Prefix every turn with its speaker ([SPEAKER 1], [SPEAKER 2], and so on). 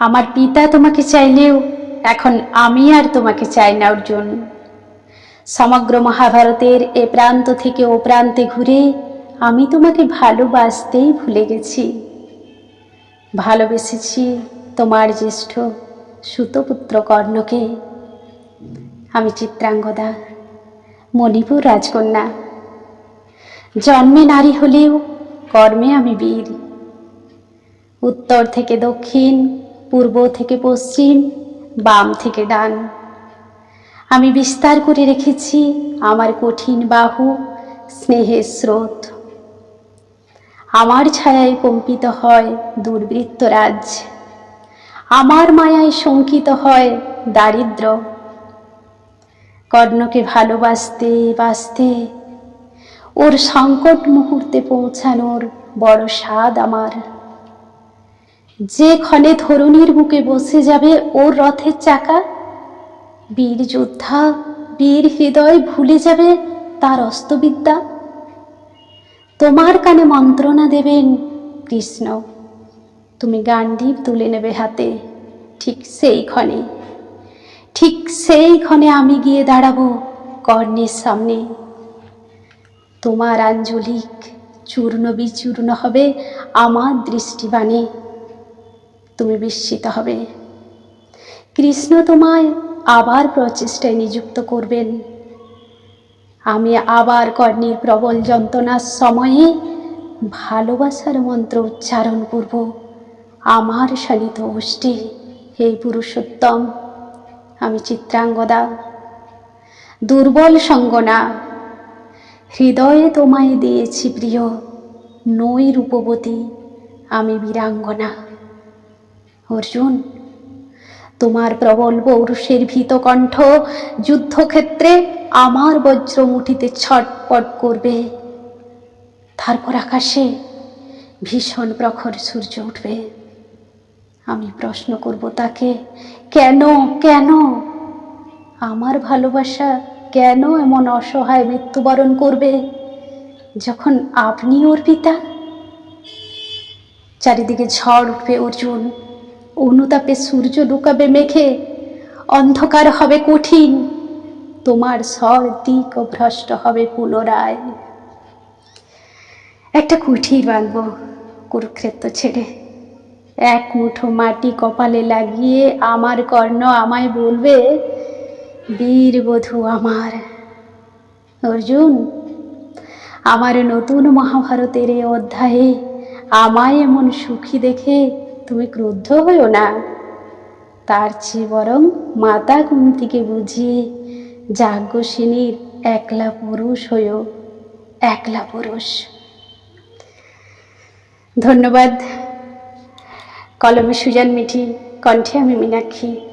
[SPEAKER 1] আমার পিতা তোমাকে চাইলেও এখন আমি আর তোমাকে চাই না, অর্জুন। সমগ্র মহাভারতের এ প্রান্ত থেকে ও প্রান্তে ঘুরে আমি তোমাকে ভালোবাসতেই ভুলে গেছি। ভালোবেসেছি তোমার জ্যেষ্ঠ সুতপুত্র কর্ণকে। আমি চিত্রাঙ্গদা, মণিপুর রাজকন্যা। জন্মে নারী হলেও কর্মে আমি বীর। উত্তর থেকে দক্ষিণ পূর্ব থেকে পশ্চিম, বাম থেকে ডান। আমি বিস্তার করে রেখেছি আমার কঠিন বাহু, স্নেহের স্রোত। আমার ছায়ায় কম্পিত হয় দুর্বৃত্ত রাজ। আমার মায়ায় শঙ্কিত হয় দারিদ্র। কর্ণকে ভালোবাসতে বাসতে, ওর সংকট মুহূর্তে পৌঁছানোর বড় স্বাদ আমার। যে ক্ষণে ধরুণীর বুকে বসে যাবে ওর রথের চাকা? বীর যোদ্ধা, বীর হৃদয় ভুলে যাবে তার অস্ত্রবিদ্যা? তোমার কানে মন্ত্রণা দেবেন কৃষ্ণ। তুমি গান্ডীব তুলে নেবে হাতে, ঠিক সেই ক্ষণে। ঠিক সেই ক্ষণে আমি গিয়ে দাঁড়াবো কর্ণের সামনে। তোমার আঞ্জলিক চূর্ণ বিচূর্ণ হবে আমার দৃষ্টিবাণে। তুমি বিস্মিত হবে। কৃষ্ণ তোমায় আবার প্রচেষ্টায় নিযুক্ত করবেন। আমি আবার কর্ণের প্রবল যন্ত্রণার সময়ে ভালোবাসার মন্ত্র উচ্চারণ করব। আমার শালিত অষ্টে হে পুরুষোত্তম, আমি চিত্রাঙ্গদা, দুর্বল সঙ্গনা, হৃদয়ে তোমায় দিয়েছি প্রিয় নই রূপবতী আমি বীরাঙ্গনা। অর্জুন, তোমার প্রবল পৌরুষের ভীতকণ্ঠ যুদ্ধক্ষেত্রে আমার বজ্র মুঠিতে ছটপট করবে। তারপর আকাশে ভীষণ প্রখর সূর্য উঠবে। আমি প্রশ্ন করব তাকে, কেন কেন? আমার ভালোবাসা কেন এমন অসহায় মৃত্যুবরণ করবে যখন আপনি ওর পিতা? চারিদিকে ঝড় উঠবে অর্জুন। অনুতাপে সূর্য লুকাবে মেঘে, অন্ধকার হবে কঠিন, তোমার স্বর দিক ও ভ্রষ্ট হবে পুনরায়। একটা কুঠির বাঁধব কুরুক্ষেত্র ছেড়ে। এক মুঠো মাটি কপালে লাগিয়ে আমার কর্ণ আমায় বলবে বীরবধূ আমার, অর্জুন, আমার নতুন মহাভারতের এই অধ্যায়ে আমায় এমন সুখী দেখে তুমি ক্রুদ্ধ হইও না। তার চেয়ে বরং মাতা কুন্তিকে বুঝিয়ে যাজ্ঞসিনীর একলা পুরুষ হইও একলা পুরুষ। ধন্যবাদ। কলমে সুজান মিঠি, কণ্ঠে আমি মীনাক্ষী।